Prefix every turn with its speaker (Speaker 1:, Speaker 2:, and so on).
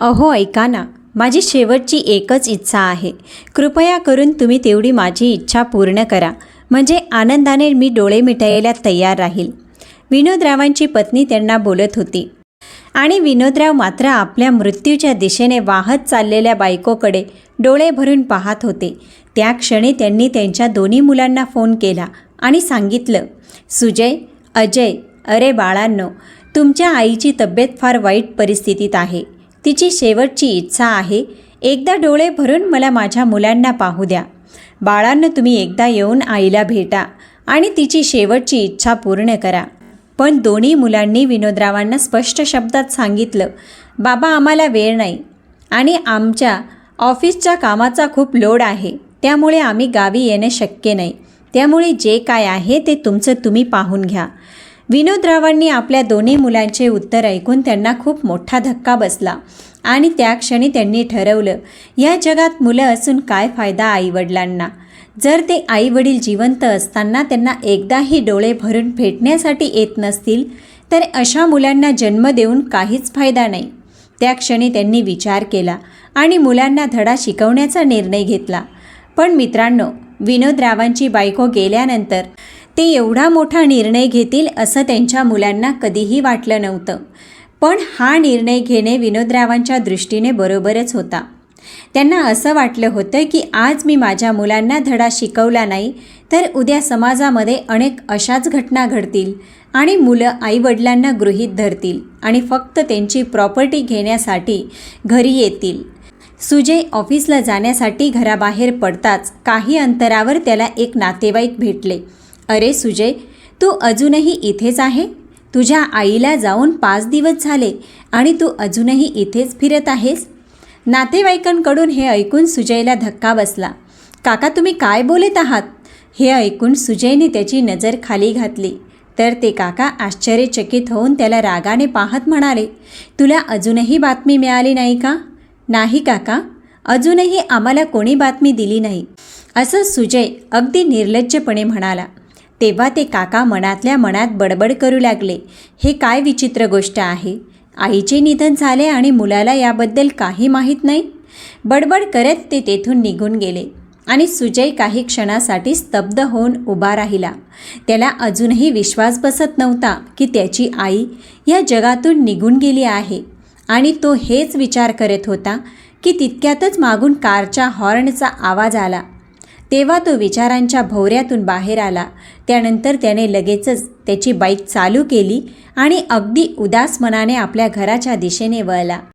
Speaker 1: अहो ऐका ना. माझी शेवटची एकच इच्छा आहे. कृपया करून तुम्ही तेवढी माझी इच्छा पूर्ण करा. म्हणजे आनंदाने मी डोळे मिटायला तयार राहील. विनोदरावांची पत्नी त्यांना बोलत होती. आणि विनोदराव मात्र आपल्या मृत्यूच्या दिशेने वाहत चाललेल्या बायकोकडे डोळे भरून पाहत होते. त्या क्षणी त्यांनी त्यांच्या दोन्ही मुलांना फोन केला आणि सांगितलं सुजय अजय अरे बाळांनो तुमच्या आईची तब्येत फार वाईट परिस्थितीत आहे. तिची शेवटची इच्छा आहे एकदा डोळे भरून मला माझ्या मुलांना पाहू द्या. बाळांना तुम्ही एकदा येऊन आईला भेटा आणि तिची शेवटची इच्छा पूर्ण करा. पण दोन्ही मुलांनी विनोदरावांना स्पष्ट शब्दात सांगितलं बाबा आम्हाला वेळ नाही आणि आमच्या ऑफिसच्या कामाचा खूप लोड आहे त्यामुळे आम्ही गावी येणं शक्य नाही. त्यामुळे जे काय आहे ते तुमचं तुम्ही पाहून घ्या. विनोदरावांनी आपल्या दोन्ही मुलांचे उत्तर ऐकून त्यांना खूप मोठा धक्का बसला. आणि त्या क्षणी त्यांनी ठरवलं या जगात मुलं असून काय फायदा आईवडिलांना? जर ते आईवडील जिवंत असताना त्यांना एकदाही डोळे भरून भेटण्यासाठी येत नसतील तर अशा मुलांना जन्म देऊन काहीच फायदा नाही. त्या क्षणी त्यांनी विचार केला आणि मुलांना धडा शिकवण्याचा निर्णय घेतला. पण मित्रांनो विनोदरावांची बायको गेल्यानंतर ते एवढा मोठा निर्णय घेतील असं त्यांच्या मुलांना कधीही वाटलं नव्हतं. पण हा निर्णय घेणे विनोदरावांच्या दृष्टीने बरोबरच होता. त्यांना असं वाटलं होतं की आज मी माझ्या मुलांना धडा शिकवला नाही तर उद्या समाजामध्ये अनेक अशाच घटना घडतील आणि मुलं आईवडिलांना गृहीत धरतील आणि फक्त त्यांची प्रॉपर्टी घेण्यासाठी घरी येतील. सुजय ऑफिसला जाण्यासाठी घराबाहेर पडताच काही अंतरावर त्याला एक नातेवाईक भेटले. अरे सुजय तू अजूनही इथेच आहे? तुझ्या आईला जाऊन पाच दिवस झाले आणि तू अजूनही इथेच फिरत आहेस? नातेवाईकांकडून हे ऐकून सुजयला धक्का बसला. काका तुम्ही काय बोलत आहात? हे ऐकून सुजयने त्याची नजर खाली घातली. तर ते काका आश्चर्यचकित होऊन त्याला रागाने पाहत म्हणाले तुला अजूनही बातमी मिळाली नाही का? नाही काका अजूनही आम्हाला कोणी बातमी दिली नाही असं सुजय अगदी निर्लज्जपणे म्हणाला. तेव्हा ते काका मनातल्या मनात बडबड करू लागले. हे काय विचित्र गोष्ट आहे? आईचे निधन झाले आणि मुलाला याबद्दल काही माहीत नाही? बडबड करत ते तेथून निघून गेले आणि सुजय काही क्षणासाठी स्तब्ध होऊन उभा राहिला. त्याला अजूनही विश्वास बसत नव्हता की त्याची आई या जगातून निघून गेली आहे आणि तो हेच विचार करत होता की तितक्यातच मागून कारच्या हॉर्नचा आवाज आला. तेव्हा तो विचारांच्या भोवऱ्यातून बाहेर आला. त्यानंतर त्याने लगेचच त्याची बाईक चालू केली आणि अगदी उदास मनाने आपल्या घराच्या दिशेने वळला.